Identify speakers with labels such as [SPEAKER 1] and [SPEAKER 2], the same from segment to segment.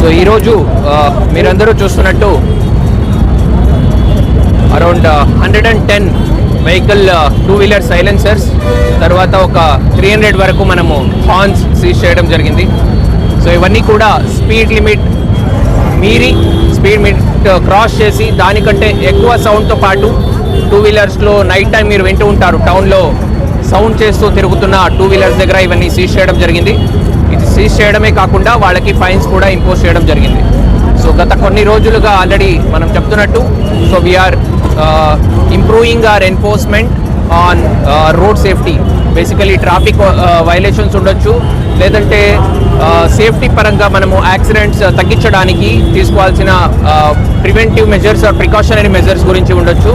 [SPEAKER 1] So ఈరోజు మీరందరూ చూస్తున్నట్టు around hundred and ten vehicle two wheeler silencers తర్వాత ఒక త్రీ హండ్రెడ్ వరకు మనము హార్న్స్ సీజ్ చేయడం జరిగింది. సో ఇవన్నీ కూడా స్పీడ్ లిమిట్ మీరి స్పీడ్ లిమిట్ క్రాస్ చేసి దానికంటే ఎక్కువ సౌండ్తో పాటు టూ వీలర్స్లో నైట్ టైం మీరు వింటూ ఉంటారు. టౌన్లో సౌండ్ చేస్తూ తిరుగుతున్న టూ వీలర్స్ దగ్గర ఇవన్నీ సీజ్ చేయడం జరిగింది. ఇది సీజ్ చేయడమే కాకుండా వాళ్ళకి ఫైన్స్ కూడా ఇంపోజ్ చేయడం జరిగింది. సో గత కొన్ని రోజులుగా ఆల్రెడీ మనం చెప్తున్నట్టు so we are improving our enforcement on road safety basically traffic violations ఉండొచ్చు. లేదంటే సేఫ్టీ పరంగా మనము యాక్సిడెంట్స్ తగ్గించడానికి తీసుకోవాల్సిన preventive measures or precautionary measures గురించి ఉండొచ్చు.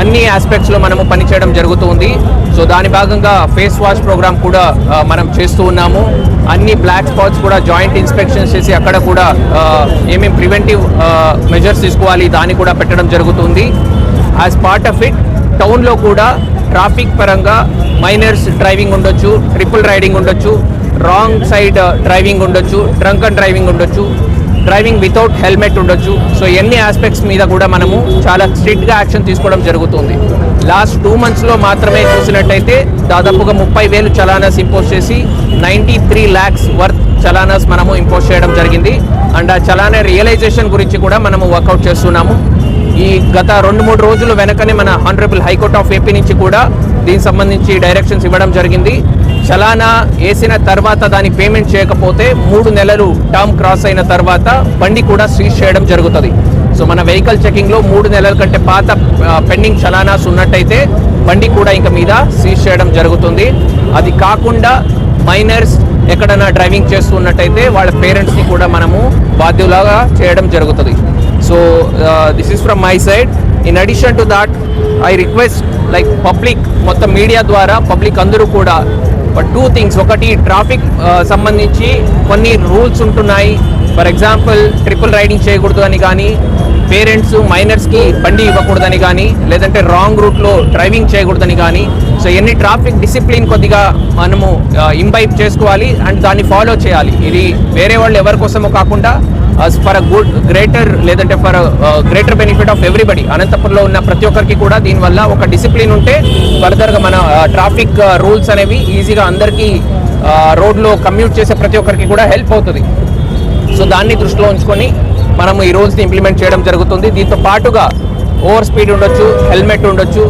[SPEAKER 1] అన్ని ఆస్పెక్ట్స్లో మనము పనిచేయడం జరుగుతుంది. సో దాని భాగంగా ఫేస్ వాష్ ప్రోగ్రామ్ కూడా మనం చేస్తూ ఉన్నాము. అన్ని బ్లాక్ స్పాట్స్ కూడా జాయింట్ ఇన్స్పెక్షన్స్ చేసి అక్కడ కూడా ఏమేమి ఏమేం ప్రివెంటివ్ మెజర్స్ తీసుకోవాలి దాన్ని కూడా పెట్టడం జరుగుతుంది. యాజ్ పార్ట్ ఆఫ్ ఇట్ టౌన్లో కూడా ట్రాఫిక్ పరంగా మైనర్స్ డ్రైవింగ్ ఉండొచ్చు ట్రిపుల్ రైడింగ్ ఉండొచ్చు రాంగ్ సైడ్ uh, డ్రైవింగ్ ఉండొచ్చు డ్రంక్ అండ్ డ్రైవింగ్ ఉండొచ్చు డ్రైవింగ్ వితౌట్ హెల్మెట్ ఉండొచ్చు. సో ఎన్ని ఆస్పెక్ట్స్ మీద కూడా మనము చాలా స్ట్రిక్ట్గా యాక్షన్ తీసుకోవడం జరుగుతుంది. లాస్ట్ టూ మంత్స్లో మాత్రమే చూసినట్టయితే దాదాపుగా ముప్పై వేలు చలానాస్ ఇంపోజ్ చేసి ninety three lakhs worth challans మనము ఇంపోజ్ చేయడం జరిగింది. అండ్ ఆ చలానా రియలైజేషన్ గురించి కూడా మనము వర్కౌట్ చేస్తున్నాము. ఈ గత రెండు మూడు రోజులు వెనకనే మన హానరబుల్ హైకోర్ట్ ఆఫ్ ఏపీ నుంచి కూడా దీనికి సంబంధించి డైరెక్షన్స్ ఇవ్వడం జరిగింది. చలానా వేసిన తర్వాత దాని పేమెంట్ చేయకపోతే మూడు నెలలు టర్మ్ క్రాస్ అయిన తర్వాత బండి కూడా సీజ్ చేయడం జరుగుతుంది. సో మన వెహికల్ చెకింగ్లో మూడు నెలల కంటే పాత పెండింగ్ చలానాస్ ఉన్నట్టయితే బండి కూడా ఇంకా మీద సీజ్ చేయడం జరుగుతుంది. అది కాకుండా మైనర్స్ ఎక్కడైనా డ్రైవింగ్ చేస్తున్నట్టయితే వాళ్ళ పేరెంట్స్ని కూడా మనము బాధ్యులాగా చేయడం జరుగుతుంది. So this is from my side in addition to that I request like public మొత్తం మీడియా ద్వారా పబ్లిక్ అందరూ కూడా టూ థింగ్స్ ఒకటి ట్రాఫిక్ uh, సంబంధించి కొన్ని రూల్స్ ఉంటున్నాయి. ఫర్ ఎగ్జాంపుల్ ట్రిపుల్ రైడింగ్ చేయకూడదు అని కానీ పేరెంట్స్ మైనర్స్కి బండి ఇవ్వకూడదని కానీ లేదంటే రాంగ్ రూట్లో డ్రైవింగ్ చేయకూడదని కానీ సో ఎన్ని ట్రాఫిక్ డిసిప్లిన్ కొద్దిగా మనము uh, ఇంబైప్ చేసుకోవాలి అండ్ దాన్ని ఫాలో చేయాలి. ఇది వేరే వాళ్ళు ఎవరి కోసమో కాకుండా ఫర్ అ గుడ్ గ్రేటర్ లేదంటే for greater benefit of everybody అనంతపురంలో ఉన్న ప్రతి ఒక్కరికి కూడా దీనివల్ల ఒక డిసిప్లిన్ ఉంటే ఫర్దర్గా మన uh, ట్రాఫిక్ రూల్స్ uh, అనేవి ఈజీగా అందరికీ uh, రోడ్లో కమ్యూట్ చేసే ప్రతి ఒక్కరికి కూడా హెల్ప్ అవుతుంది. సో దాన్ని దృష్టిలో ఉంచుకొని మనం ఈ రూల్స్ని ఇంప్లిమెంట్ చేయడం జరుగుతుంది. దీంతో పాటుగా ఓవర్ స్పీడ్ ఉండొచ్చు హెల్మెట్ ఉండొచ్చు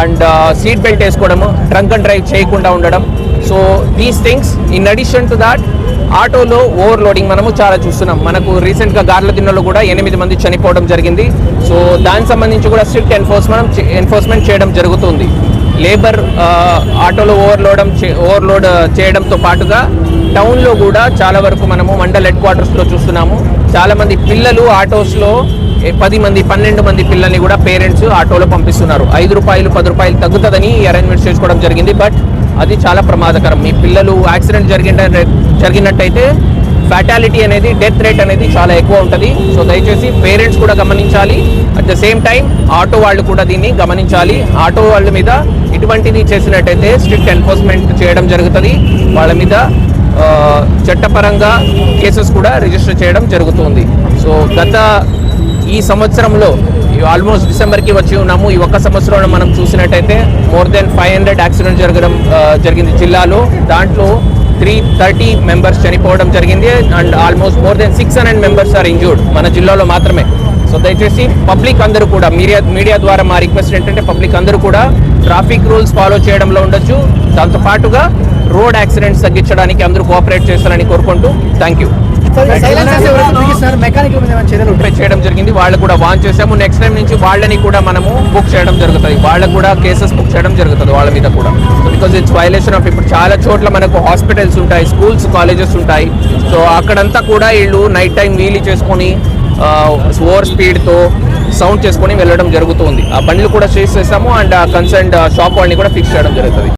[SPEAKER 1] అండ్ సీట్ బెల్ట్ వేసుకోవడము ట్రంక్ అండ్ డ్రైవ్ చేయకుండా ఉండడం. So these things in addition to that ఆటోలో ఓవర్లోడింగ్ మనము చాలా చూస్తున్నాం. మనకు రీసెంట్గా గార్ల దిన్నలో కూడా ఎనిమిది మంది చనిపోవడం జరిగింది. సో దానికి సంబంధించి కూడా స్ట్రిక్ట్ ఎన్ఫోర్స్మెంట్ ఎన్ఫోర్స్మెంట్ చేయడం జరుగుతుంది. లేబర్ ఆటోలో ఓవర్లోడం ఓవర్లోడ్ చేయడంతో పాటుగా టౌన్లో కూడా చాలా వరకు మనము మండల్ హెడ్ క్వార్టర్స్లో చూస్తున్నాము. చాలామంది పిల్లలు ఆటోస్లో పది మంది పన్నెండు మంది పిల్లల్ని కూడా పేరెంట్స్ ఆటోలో పంపిస్తున్నారు. ఐదు రూపాయలు పది రూపాయలు తగ్గుతుందని అరేంజ్మెంట్ చేసుకోవడం జరిగింది. బట్ అది చాలా ప్రమాదకరం. మీ పిల్లలు యాక్సిడెంట్ జరిగిన జరిగినట్టయితే ఫ్యాటాలిటీ అనేది డెత్ రేట్ అనేది చాలా ఎక్కువ ఉంటుంది. సో దయచేసి పేరెంట్స్ కూడా గమనించాలి. At the same time auto వాళ్ళు కూడా దీన్ని గమనించాలి. ఆటో వాళ్ళ మీద ఇటువంటిది చేసినట్టయితే స్ట్రిక్ట్ ఎన్ఫోర్స్మెంట్ చేయడం జరుగుతుంది. వాళ్ళ మీద చట్టపరంగా కేసెస్ కూడా రిజిస్టర్ చేయడం జరుగుతుంది. సో గత ఈ సంవత్సరంలో ఆల్మోస్ట్ డిసెంబర్కి వచ్చి ఉన్నాము. ఈ ఒక్క సంవత్సరంలో మనం చూసినట్టయితే more than five hundred accident జరగడం జరిగింది జిల్లాలో. దాంట్లో త్రీ థర్టీ మెంబర్స్ చనిపోవడం జరిగింది and almost more than six hundred members are injured మన జిల్లాలో మాత్రమే. సో దయచేసి పబ్లిక్ అందరూ కూడా మీడియా మీడియా ద్వారా మా రిక్వెస్ట్ ఏంటంటే పబ్లిక్ అందరూ కూడా ట్రాఫిక్ రూల్స్ ఫాలో చేయడంలో ఉండొచ్చు. దాంతో పాటుగా రోడ్ యాక్సిడెంట్స్ తగ్గించడానికి అందరూ కోఆపరేట్ చేస్తారని కోరుకుంటూ థ్యాంక్ యూ చేయడం జరిగింది. వాళ్ళు కూడా వాన్ చేసాము నెక్స్ట్ టైం నుంచి వాళ్ళని కూడా మనము బుక్ చేయడం జరుగుతుంది. వాళ్ళకు కూడా కేసెస్ బుక్ చేయడం జరుగుతుంది వాళ్ళ మీద కూడా. బికాజ్ ఇట్స్ వైలేషన్ ఆఫ్ ఇప్పుడు చాలా చోట్ల మనకు హాస్పిటల్స్ ఉంటాయి స్కూల్స్ కాలేజెస్ ఉంటాయి. సో అక్కడంతా కూడా వీళ్ళు నైట్ టైం వీలీ చేసుకొని ఓవర్ స్పీడ్తో సౌండ్ చేసుకొని వెళ్ళడం జరుగుతుంది. ఆ బండ్లు కూడా చేసేసాము. అండ్ కన్సర్న్ షాప్ వాళ్ళని కూడా ఫిక్స్ చేయడం జరుగుతుంది.